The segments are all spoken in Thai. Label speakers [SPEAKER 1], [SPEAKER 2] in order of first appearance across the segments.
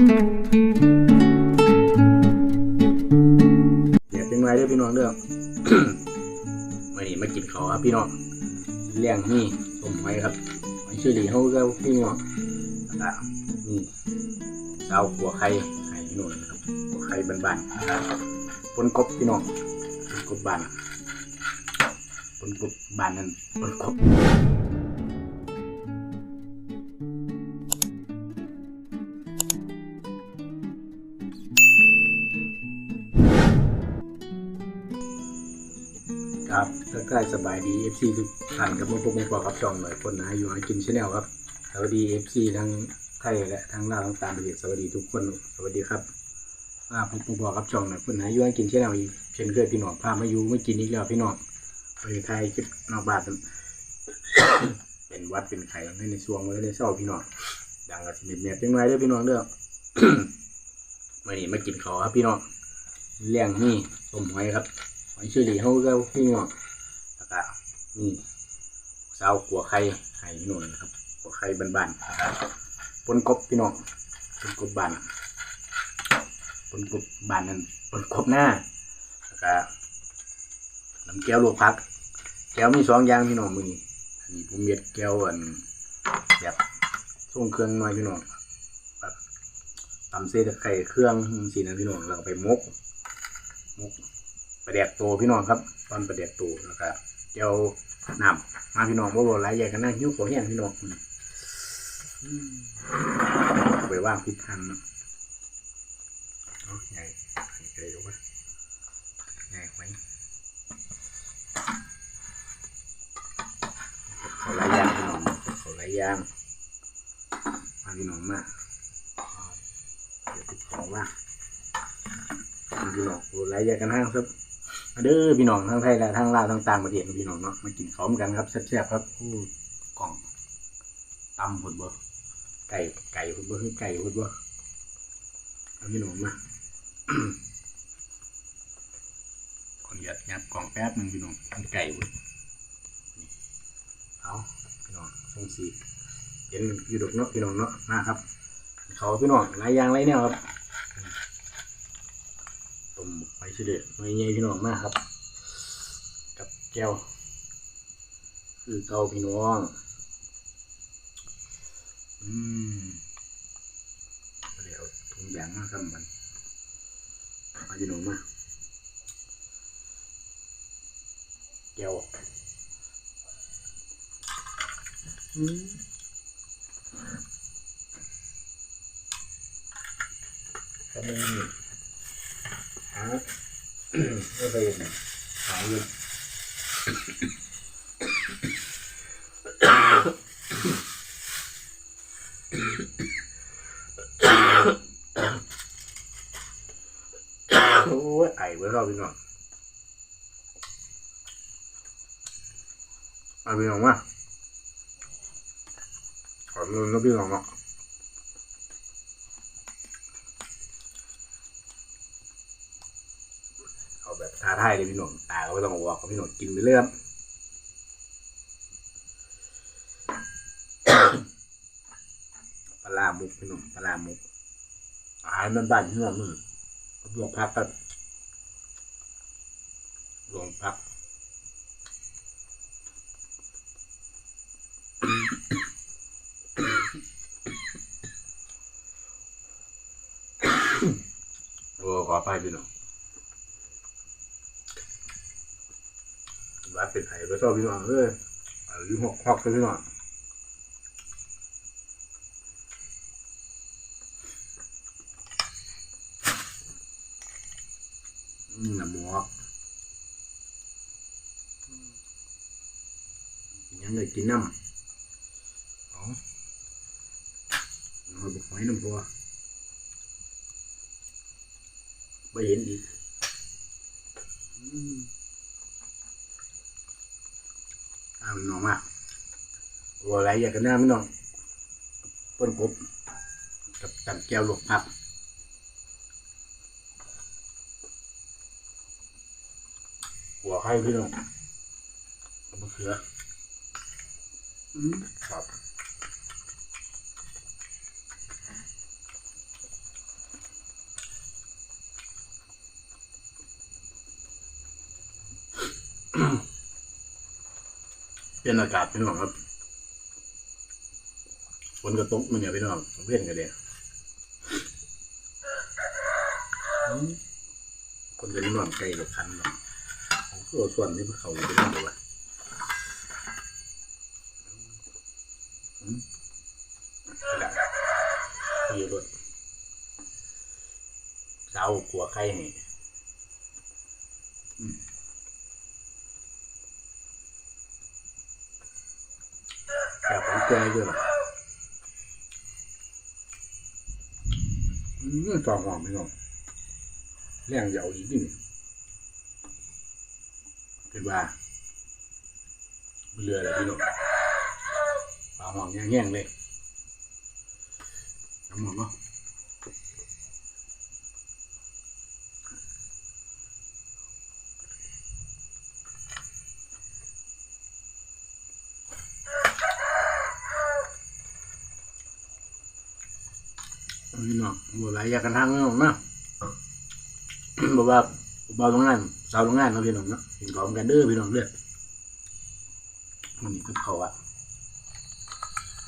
[SPEAKER 1] เดี๋ยวเป็นไงเด้อพี่น้องเด้อวันนี้มากินข้าวครับพี่น้องเลี้ยงนี่ต้มไว้ครับไว้ชื่อหลีเขาก็พี่น้องแล้วก็นี่เสาหัวไข่ไข่พี่น้องนะครับหัวไข่บานๆนะครับปนกบพี่น้องปนกบบานปนกบบานนั่นปนกบ ทายสบายดี FC ทุกท่านกับมุกมุกปอกับช่องหน่อยคนนะอยู่หากินชาแนลครับสวัสดี FC ทั้งไทยและทั้งลาวทั้งต่างประเทศสวัสดีทุกคนสวัสดีครับมาผมบอกกับช่องหน่อยคนนะอยู่หากินชาแนลอีกเช่นเคยพี่น้องพามาอยู่ไม่กินอีกแล้วพี่น้องไปไทยคิดนอกบ้านเป็นวัดเป็นไข้ในในช่วงวันในเช้าพี่น้องดังกระสิเมียดๆจังไรเด้อพี่น้องเด้อมื่อนี้มากินข้าวครับพี่น้องเลี้ยงนี่ต้มหอยครับหอยเชอรี่เขาก็พี่น้อง นี่สาวขัวไข่ไข่พี่น้องนครับขัวไข่บานๆนะครับปนกบพี่น้องปนกบบานปนกบบานนั่นปนกบหน้าแล้วก็น้ำแก้วลวกพัก แก้วมีสองอย่างพี่น้องมือนี้อันนี้ผมเม็ดแก้วอันแบบส่งเครื่องหน่อยพี่น้องแบบตำเส้นไข่เครื่องสีนั้นพี่น้องแล้วก็ไปมกมกประเดียกตัวพี่น้องครับตอนประเดียกตัวแล้วก็เจียว น้ำมาพี่น้องบ่บ่หลายใหญ่กันนะหิ้วของแห้งพี่น้องอืมอืมไปว่างพิดทางเนาะเอาใหญ่ใหญ่เลยรู้ปะใหญ่ไหมเขาหลายอย่างพี่น้องเขาหลายอย่างมาพี่น้องมาเอาเดี๋ยวติดของว่างมาพี่น้องโอ้หลายอย่างกันห้างครับมา เด้อพี่น้องทั้งไทยและทั้งลาวทั้งต่างประเทศพี่น้องเนาะมากินข้าวเหมือนกันครับแซ่บๆครับอู้กล่องตำหุ่นบ่ไก่ไก่หุ่นบ่คือไก่หุ่นบ่เอาพี่น้องมาคนหยัดยับกล่องแป๊บหนึงพี่น้องมันไก่หุ่นนี่เอาพี่น้องส่งสีเห็นอยู่ดอกเนาะพี่น้องเนาะมาครับ เขาวพี่น้องหลายอย่างหลายแนวครับ ต้ม ไปเฉลี่ยไม่ใหญ่พี่น้องมากครับ กับแก้ว คือเกาพี่น้อง อืมเดี๋ยวถุงยางมาทำมันมาพี่น้องมาแก้วอืมก็ไม่มีหา ไม่ไปไหนหาเงินโอ้ยไอเว้ยเราพี่น้องมาพี่น้องมาขอเงินนะพี่น้องเนาะ เอาแบบท้าทายเลยพี่หนุ่มตาก็ไม่ต้องบอกกับพี่หนุ่มกินไปเรื่อยปลาร้ามุกพี่หนุ่มปลาร้ามุกอาหารมันบ้านๆที่เรามือลวกพักกันลวกพักโอ้ขอไปพี่หนุ่ม บ้าน เป็นไห้ไปชอบพี่น้องเอ้ยอายุหกหกกันพี่น้องอืมน้ำหมวกยังเลยกินน้ำเอาเอาบุกหอยน้ำตัวไม่เห็นอีกอื มอ่ามันน้องมากวัวอะไรอยากกันหน้าไม่น้องต้นกบกับตันแก้วหลวกพับหัวไข่พี่น้องเอามะเขืออืมครับ เป็นอากาศพี่น้องครับฝนก็ตกมันเนี่ยพี่น้องเพื่อนกันเนี่ยคนจะนอนไกลรถคันเนาะผมก็เอาส่วนนี้พวกเขาไปนอนเลยวะอืมนี่แหละมีรถสาวขัวไข่นี่อืม แบบของแกด้วยนะอืมฟองหอมพี่น้องแรงเหยาอีกนิดนึงเป็นว่าเรืออะไรพี่น้องฟองหอมแง่งเลยน้ำหอมเนาะพี่น้องบัวไหลอยา กกันทางพี่น้องนะบอกว่าเบาโรงงานสาวโรงงานเนาพี่น้องเนาะกินของกันเด้อพี่น้องเด้อมันนี่คือเขาอะ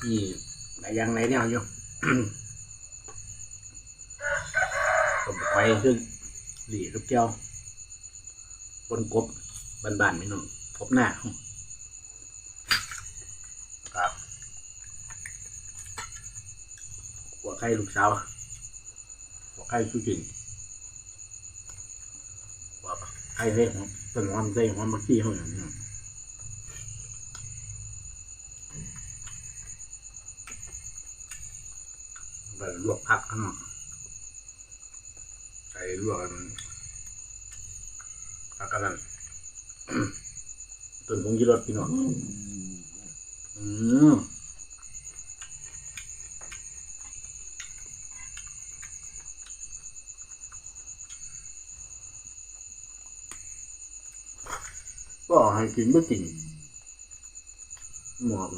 [SPEAKER 1] นี่หลายอย่างหลายแนวอยู่ผมไปขึ้นหลีกับแก้วปนกบบานๆพี่น้องกบหน้าครับหัวไข่ลูกสาว ไข่สุจินว่าปะไอ้เล่ของต้นหอมใส่หอมบักกี้เขาอย่างนี้เนาะไปลวกผักข้างนอกใส่ลวกกันผักกันนั่นต้นผงยีรสพี่น้องอืม ก็ให้กินไม่กินหมอก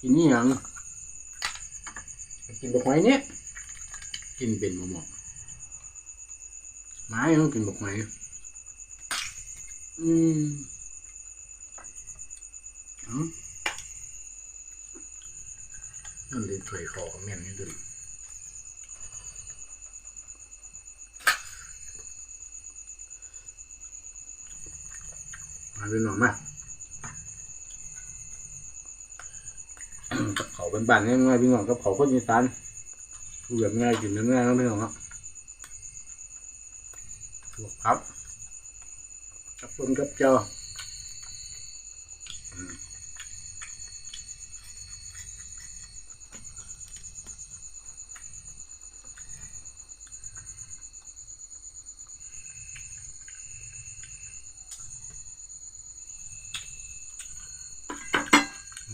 [SPEAKER 1] กินนี่ยังกินบกไม้เนี่ยกินเป็นหมหมอกไม้ต้องกินบกไม้อืมอ๋อนั่นเลยถวยคอกับแม่นนี่ดูดิ มาเป็นหน่อมากกับเขาเป็นบ้านง่ายๆพี่น้องกับเขาคนอีสานดูแบบง่ายกินง่ายๆนะพี่น้องเนาะลวกครับกับคนกับเจ้า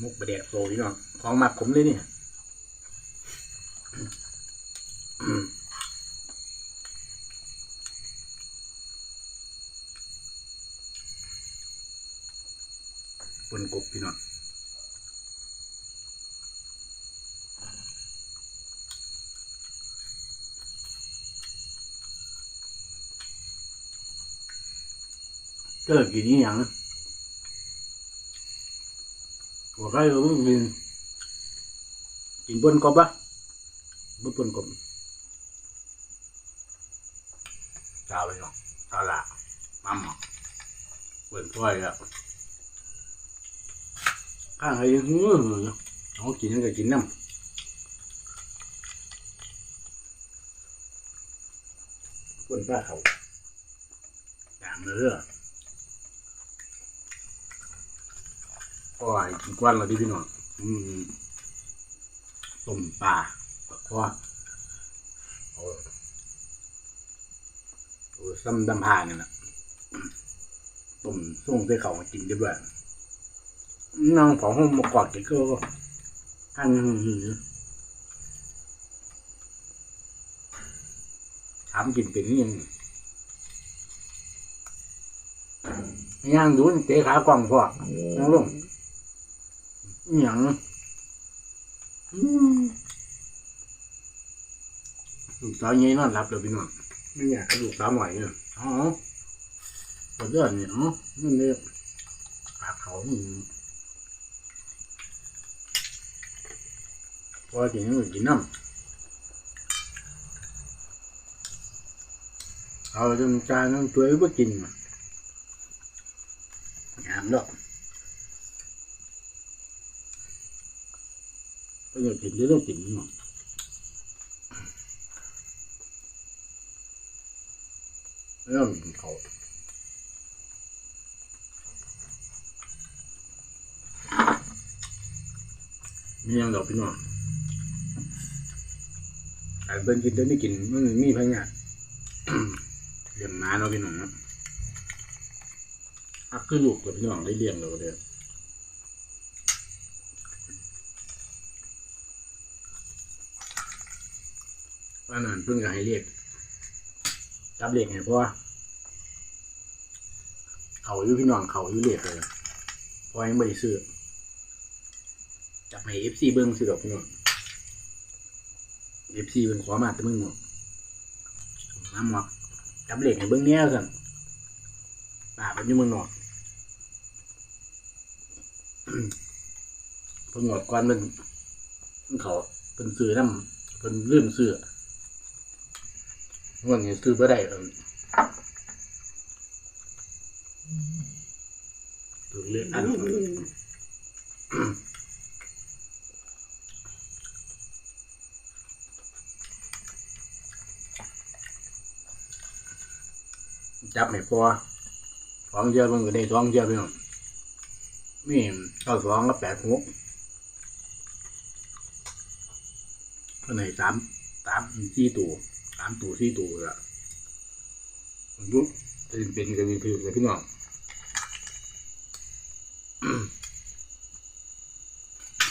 [SPEAKER 1] มุกบะเดกโซพี่น้องของหมักผมเลยเนี่ยปนกบพี่น้องเกิดกินนี่ยังหัว ไก่ก็มึงกินกินปนกบปะบ่ปนกบชาวไปน้องชาวละมัมเปิดถ้วยแล้วข้างไอ้หื้อเอากินก็กินน้ำคนป้าเขาอย่างเนื้อ ก็ไอ้กินกว้านเราดิพี่น้องอืมต้มปลาปลาคว้าเอาเอาซ้ำดำพานี่ยนะต้มส่งใส่เขามากินเรียบร้อยน้องของผมมากอดกันก็อันถามกินเป็นยังย่างดูนเตะขากล้องพ่อน้องลุง หย่างอืมลูกสาวยัยนอนหลับเลยพี่น้องไม่อยากให้ลูกสาวหน่อยเนี่ยอ๋อปวดยอดเนี่ยเนาะนี่เนี่ยปากเขาอืมพอกินก็กินน้ำเอาจนจานน้ำตัวก็กินมางามดอก ก็อยากกินก็ต้องกินเนาะแล้วกินเขาวมีอย่างดอกพี่น้องไอ้เบิ้นกินเดี๋ยวนี้กินมันมีพะเนี่ยเลี้ยงม้าเนาะพี่น้องนะอักคือลูกกับพี่น้องได้เลี้ยงเราก็เด้อว่านั่น เพิ่งก็ให้เรียกจับเรียกไงเพราะว่าเขาอยู่พี่น้องเขาอยู่เรียกเลยเพราะยังไม่ได้ซื้อจับให้เอฟซีเบิ้งสิดอกพี่น้องเอฟซีเป็นขอมาแต่มึงหมดน้ำหมอกจับเหล็กให้เบิ้งเนี้ยสั่นป่าเป็นอยังมึงหนอกเพิ่งหมดก่อนมันมันเขาเป็นซื้อน้ำเป็นเรื่องซื้อ เงินนี้ซื้อไม่ได้เออตัวเลือกอันจับไม่พอสองเชือกมันก็ได้สองเชือกพี่น้องมีเก้าสองกับแปดหกก็ไหนสามสามสี่ตัวสามตัวสี่ตัวละปุ๊บจะเป็นกันคือเลยพี่น้อง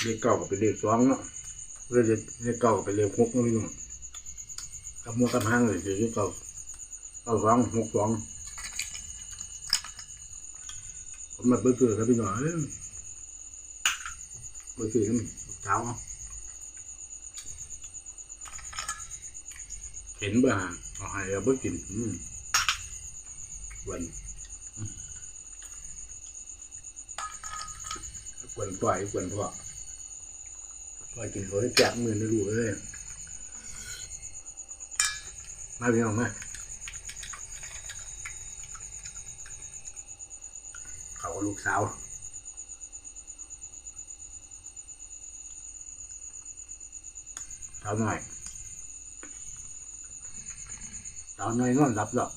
[SPEAKER 1] เลขเก้าก็เป็นเลขสองเนาะเลขเลขเก้าก็เป็นเลขหกเนาะพี่น้องกับมัวกับหางเลยเลขเก้าเอาสองหกสองผมมาเบอร์เกอร์ครับพี่น่อยเบอร์เกอร์นี่เช้า เห็นบ่างเอาให้เอาเบอร์กินอืมวันกวนปล่อยกวนพ่อปล่อยกินเขาให้แจกมือนะลูกเอ้ยมาพี่น้องมาเขาลูกสาวสาวหน่อย สาวหน่อยนอนหลับหรอก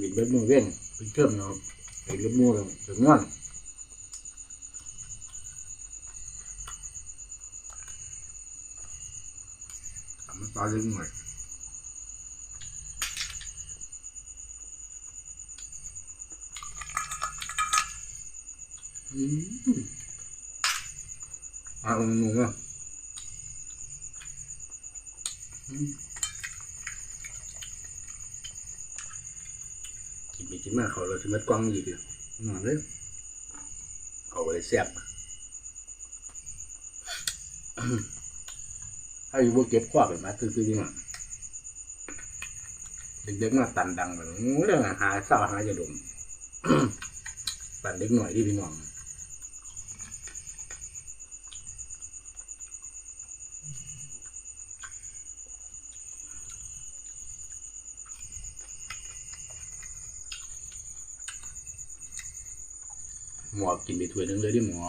[SPEAKER 1] วิดเบ็ดมือเว้นเป็นเชื่อมเนาะไปเล็บมือเลยถึงนอนทำมันตาเล็กหน่อยอืมเอาหนูอะอืม กินไปกินมาเขาเราจะมัดกว้างอยู่เลยนอนเลยเขาไปแซ่บถ้าอยู่บนเก็บข้อแบบมาซื้อๆนี่เด็กๆมาตันดังแบบเรื่องหาเศร้าหาจะดมตันเด็กหน่อยที่พี่น้อง หมอกกินไปถ้วยหนึงเลยดิหมอ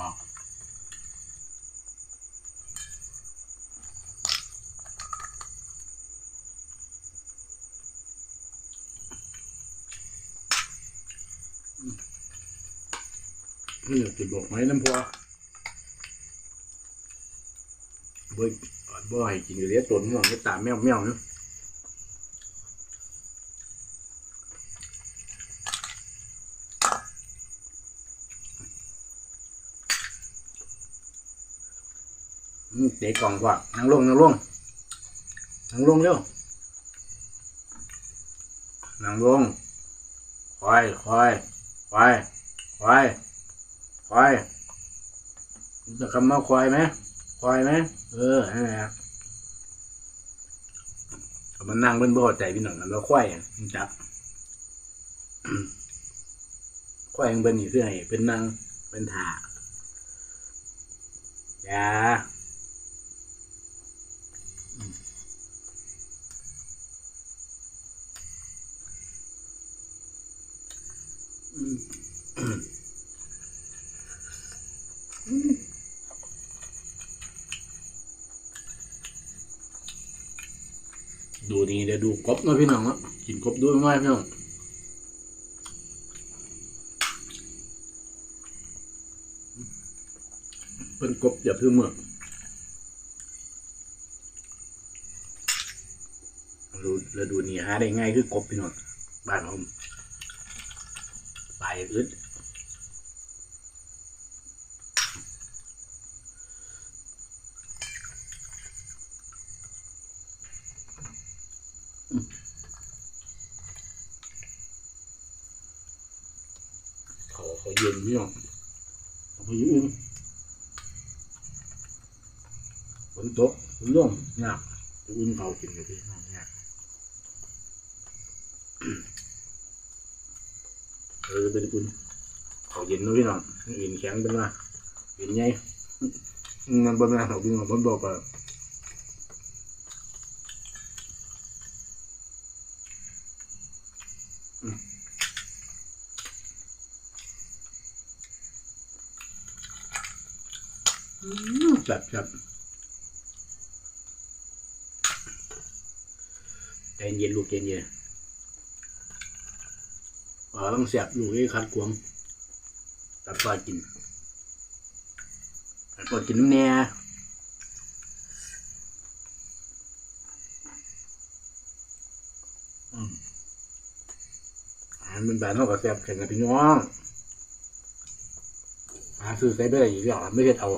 [SPEAKER 1] นี่ติดบอกไหมน้ำพัวบ่ยบ่ให้กินอยู่เลี้ยตนหมองไม่ตาแมวแมวเนาะ เตะกล่องกว่านั่งลงนั่งลงนั่งลงเร็วนั่งลงคอยคอยคอยคอยคอยรู้จะคำว่าควายไหมควายไหมเออนั่นแหละมันนั่งเป็นบ่อใจพี่หน่อยแล้วควายจับข้อยยังเป็นอยู่ที่ไหนเป็นนางเป็นถาอย่า ดูนี่เดี๋ยวดูกบเนาะพี่น้องเนาะกินกบด้วยไหมพี่น้องเป็นกบอย่าเพิ่งเมื่อดูแล้วดูนี่หาได้ง่ายคือกบพี่น้องบ้านผมไปอึดอืมเขาเขาเย็นพี่น้องเขาอยู่อุ่น ฝนตกฝนร่วงยากจะ อุ่นเขากินกับพี่น้องยากเออเป็นอุ่นเขาเย็นนู้พี่น้องเย็นแข็งเป็นว่าเย็นไงมันบนมาเขากินกับบนบอกว่าจับจับ ใจเย็นลูกใจเย็นอ๋อต้องเสียบลูกให้คัดกวงตัดปลากินตัดปลากินน้ำแน่อืมอาหารมันแบบนอกกับแซ่บแข่งกับพี่น้องหาซื้อใส่ไปได้อีกอย่างไม่ได้เอา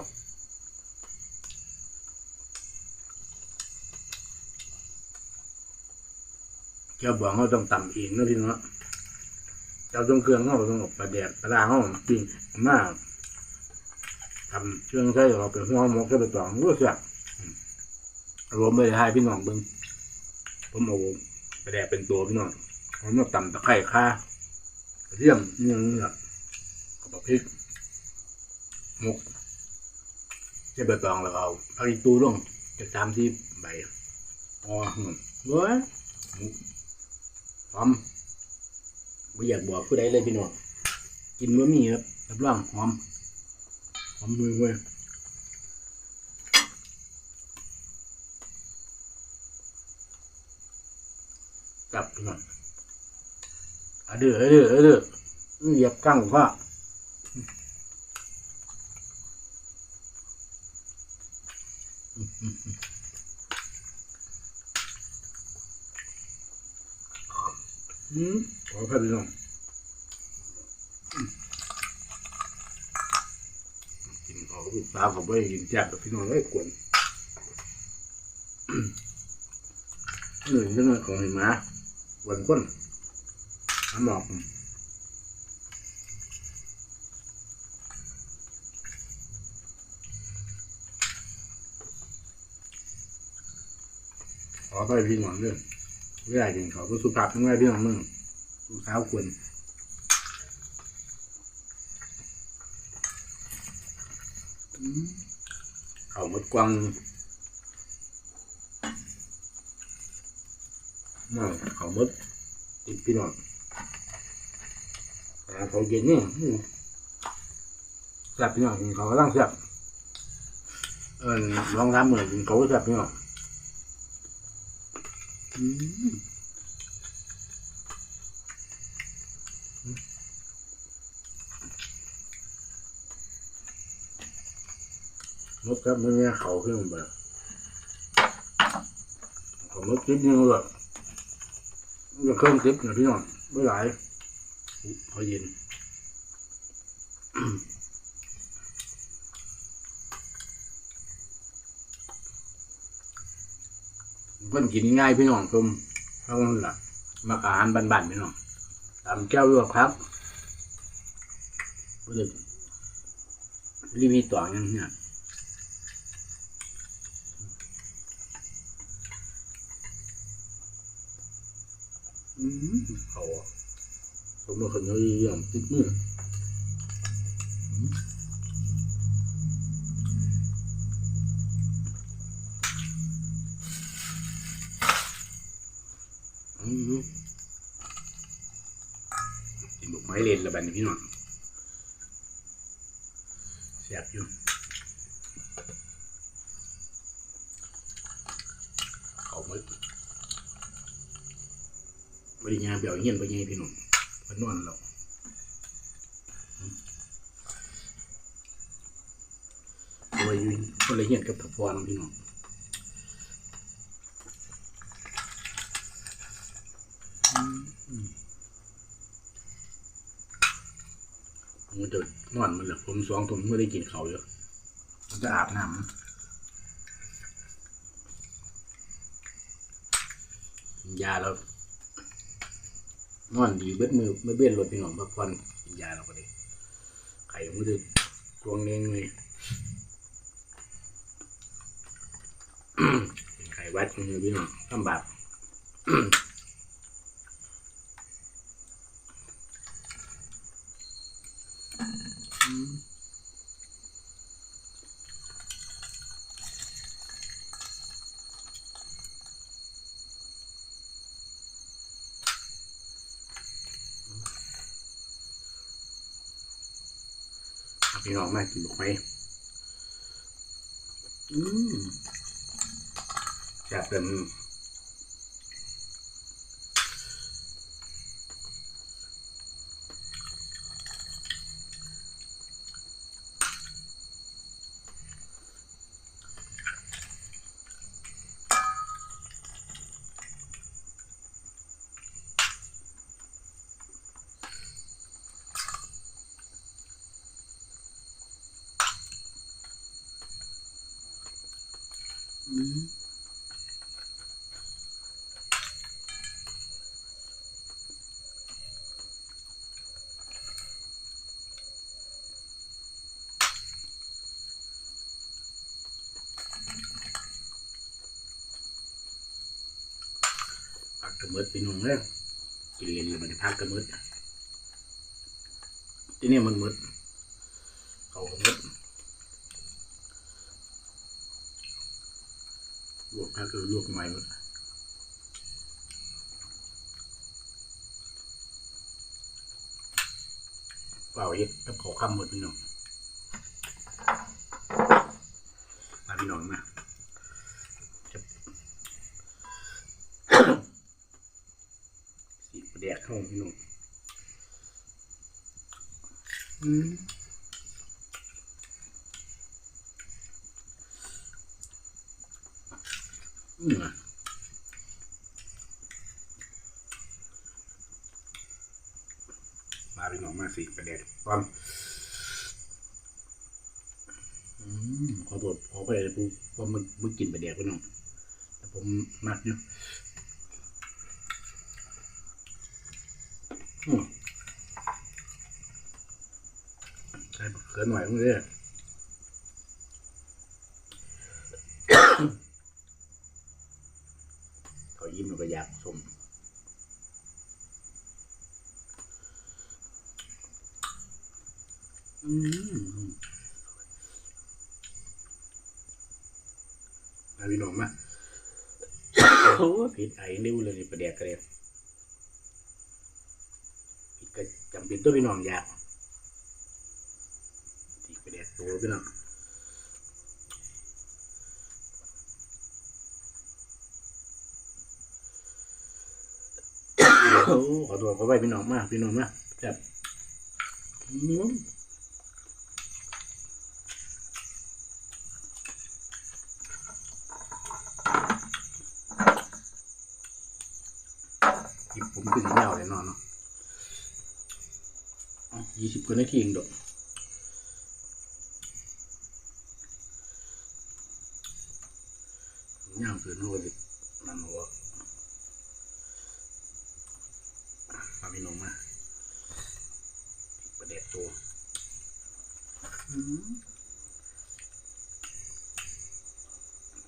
[SPEAKER 1] เจ้าบองเขาต้องตำเองนะพี่น้องเจ้าตรงเครื่องเขาต้องออกประเดี๋ยวปลาเขาปิ้งมากทำเครื่องใช้เราเป็นหัวหมกก็ไปตองรู้สึกรวมไปให้พี่น้องเบิ้งผมเอาประเดี๋ยวเป็นตัวพี่น้องผมมาตำตะไคร้ข่ากระเทียมนี่อย่างนี้แหละกับพริกมกใช้ใบตองแล้วเอาผักอีตูลงจะตามที่ใบอ๋อเว้ย หอมไม่อยากบอกผู้ใดเลยพี่น้องกินบะหมี่ครับรับรองหอมหอมมือเว้ยจับพี่น้องอะเดืออะเดืออะเดือเหยียบกั้งพ่าอืมอืมอืม ขอพระพี่น้องอืมกินเขาลูกสาวเขาไม่กินแจ๊บกับพี่น้องเลยกวนหนึ่งจังเลยของหิมะวันก้นน้ำหมอกขอไปพี่น้องเรื่อง ไม่ได้กินเขาก็สุภาพทั้งไงพี่น้องมึงลูกสาวควรเขาหมดกวางมาเขาหมดติดพี่น้องแต่เขาเย็นนี่แซ่บพี่น้องกินเขากำลังแซ่บเออลองทำเหมือนกินเขาแซ่บพี่น้อง มมดครับมันเนี่ยเขาขึ้นแบบเขามดจิ๊บยังแบบจะเครื่องจิ๊บนะพี่น้องไม่หลายพอเย็น เพิ่นกินง่ายพี่น้องชมเขาหลักมาอาหารบ้านๆพี่น้องตามแก้วลวกครับเพิ่นรีวิวต่อยังเนี่ยอืมเขาอะสผมมาคนเยี่ยมติดมือ กินบุกไม้เลนละบัดนพี่น้องแซ่บอยู่เขาไม่บริงานเบี่ยวเงี้ยนไปไงพี่น้องเพนนอนเราโดยอยู่คนละเงี้ยนกับตะพอนพี่น้องอืม มันจะนอนมันแหละผมสองผมไม่ได้กินเขาวเยอะมันจะอาบน้ำยาแล้วนอนดีเบิดมือไม่เบี้ยนรถพี่น้องพักผ่อนกินยาเราก็ได้ไข่มันจะตวงเองเลย เป็นไข่วัดมือพี่น้องลำบาก เอา พี่น้องมากินบอกไหมอืมแซ่บเต็ม เมิดพี่น้องเลยกินเล่นเลยมันได้ผักกระเมิดที่นี่มันเมิดเขากระเมิดลวกก็คือลวกใหม่หมดเปล่าเฮ็ดกับเขาคำหมดพี่น้องมาพี่น้องนะจะ สีประแดกเข้าพี่น้องอืมอื มมาพี่น้องมาสีประแดกตอนอืมขอโทษขอไปเลยปูเพราะมันมันกินประแดกพี่น้องแต่ผมมักอยู่ใส่เขินหน่อยมึงเลย เขายิ้มมันก็อยากสมอืมมาพี่น้องมา ปิดไอ้นิ้วเลยประเดี๋ยวกระเดียผิดก็จำเป็นตัวพี่น้องยากผิดประเดี๋ยวตัวพี่น้องขอตัวขอไปพี่น้องมากพี่น้องมากแบบอืมหยิบผมขึ้นยาวเลยนอนเนาะ ยี่สิบกว่านาทีเองดอกย่างเกินหัวสิมันหัว มาพี่นมมาประเด็ดตัว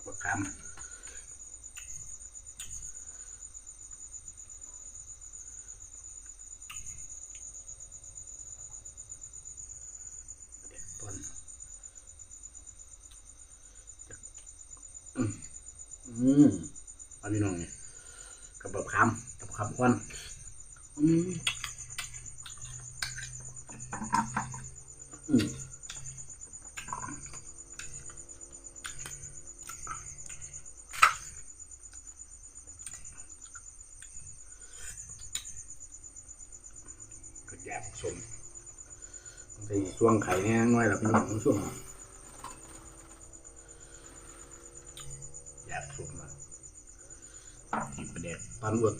[SPEAKER 1] ปวดคำ อืมเอา พี่น้องเนี่ยกับแบบคำกับคำควัน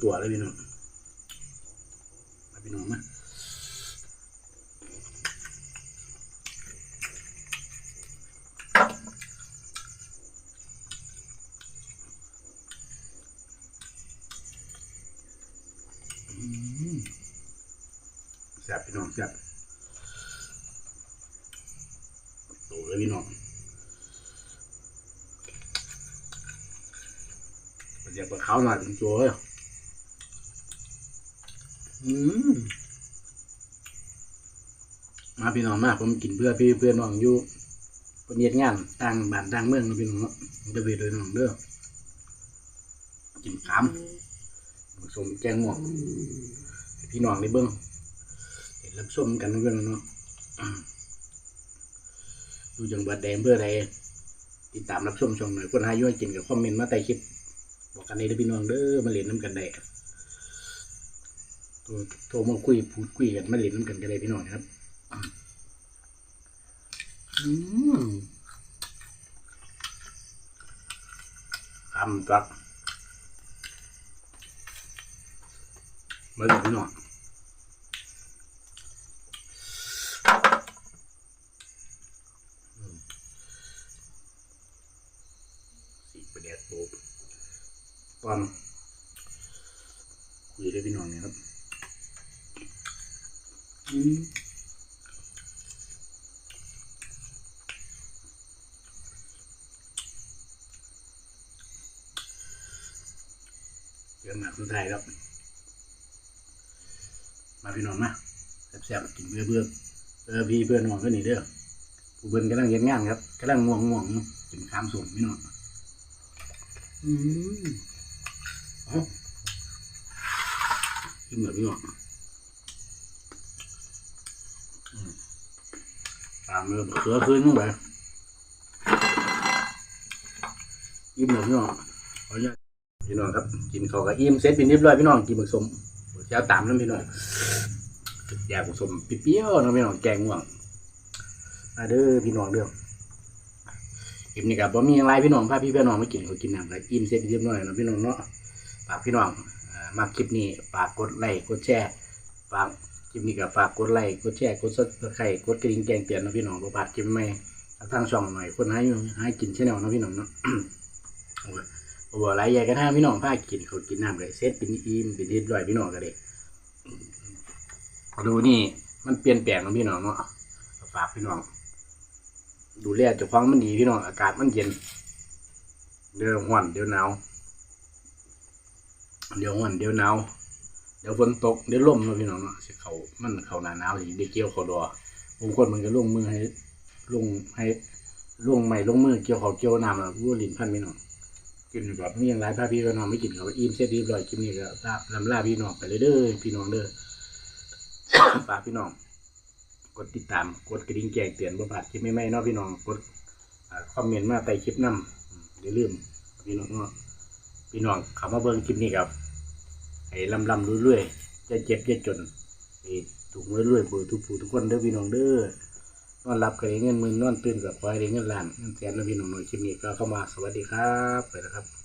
[SPEAKER 1] ตัวเลยพี่น้องมาพี่น้องมาอืมแซ่บพี่น้องแซ่บโตเลยพี่น้องเดี๋ยวปลาขาหน่อยถึงตัวเลย มาพี่น้องมาผมกินเพื่อพี่เพื่อนน้องอยู่คนเฮ็ดงานต่างบ้านต่างเมืองนาะพี่น้องเนาะเดยวเวทโดยน้องเด้อกินขามผสมแกงหมวกพี่น้องได้เบิ่งเห็นรับชมกันเรื่องเนาะอยู่จังหวัดใดอำเภอใดติดตามรับชมช่องหน่อยคนหายู่ให้กินกับคอมเมนต์มาใต้คลิปบอกกันในเด้อพี่น้องเด้อมาเล่นน้ำกันได้ ตัวโทรมาคุยพูดคุยกันมาเล่นน้ำกันก็ได้พี่น้องครับอืมคำจักมาดูพี่น้องอืมสีประเดี๋ยวโป๊บ ตอนคุยได้พี่น้องเนี่ยครับอืมเรื่องหนักสุดท้ายครับ มาพี่น้องมาแซ่บๆกิน เบื่อเบื่อเออพี่เพื่อนน้องก็นี่เด้อผู้เบิ่นกำลังเห็นงานครับกำลังง่วงง่วงๆอยู่กินข้ามส่งพี่น้องอืมเอาขึ้นแบบนี้ก่อนอืมตามเลยเสือขึ้นลงไปยิ้มแบบนี้ก่อนขออนุญาตพี่น้องครับ กินข้าวกับอิ่มเสร็จเป็นเรียบร้อยพี่น้องกินผสมเช้าตามน้ำพี่น้อง อยากผสมเปรี้ยวๆนะพี่น้องแกงง่วงมาเด้อพี่น้องเด้อคลิปนี้กับบ่มีอะไรพี่น้องพาพี่พี่น้องมากินเขากินน้ำอะไรอิ่มเสร็จเรียบร้อยเนาะพี่น้องเนาะฝากพี่น้องอ่อมาคลิปนี้ฝากกดไลค์กดแชร์ฝากคลิปนี้ก็ฝากกดไลค์กดแชร์กดซับสไครต์กดกระดิ่งแจ้งเตือนนะพี่น้องประบาดคลิปใหม่ทางช่องหน่อยคนให้ยให้กินชแนลนะพี่น้องเนาะโอ้ยบ่หลใหญ่กันถ้าพี่น้องพากินเขากินน้ำเลยเซตเป็นอิ่มเป็นเรียบร้อยพี่น้องก็เลย ดูนี่ มันเปลี่ยนแปลงนะพี่น้องเนาะฝากพี่น้อง ดูแลเจ้าของมันดีพี่น้อง อากาศมันเย็น เดี๋ยวร้อนเดี๋ยวหนาว เดี๋ยววันเดี๋ยวหนาว เดี๋ยวฝนตก เดี๋ยวลมนะพี่น้องเนาะเขามันเขาหนาหนาวสิได้เกี่ยวเขาดอผมคนมันก็ลงมือให้ลงให้ลงใหม่ลงมือเกี่ยวเขาเกี่ยวน้ำแล้ววัวลิ้นพันพี่น้องกินแบบมีอย่างไรพาพี่น้องไม่กินเขาอิ่มเสร็จเรียบร้อยกินนี่ก็ลาลำลาพี่น้องไปเลยเด้อพี่น้องเด้อ ฝากพี่น้อง กดติดตามกดกระดิ่งแจ้งเตือนบ่พลาดคลิปใหม่ๆเนาะพี่น้องกดอ่าคอมเมนต์มาใต้คลิปนำอย่าลืมพี่น้องเนาะพี่น้องเขามาเบิ่งคลิปนี้ครับให้ลำลำรวยๆจะเจ็บจะจนให้ถูกรวยๆเบื่อทุกผู้ทุกคนเด้อพี่น้องเด้อนอนรับก็ได้เงินมื่นอนตื่นกับคอยได้เงินล้านเงินแสนนะพี่น้องหน่อยคลิปนี้ก็เข้ามาสวัสดีครับไปแล้วครับ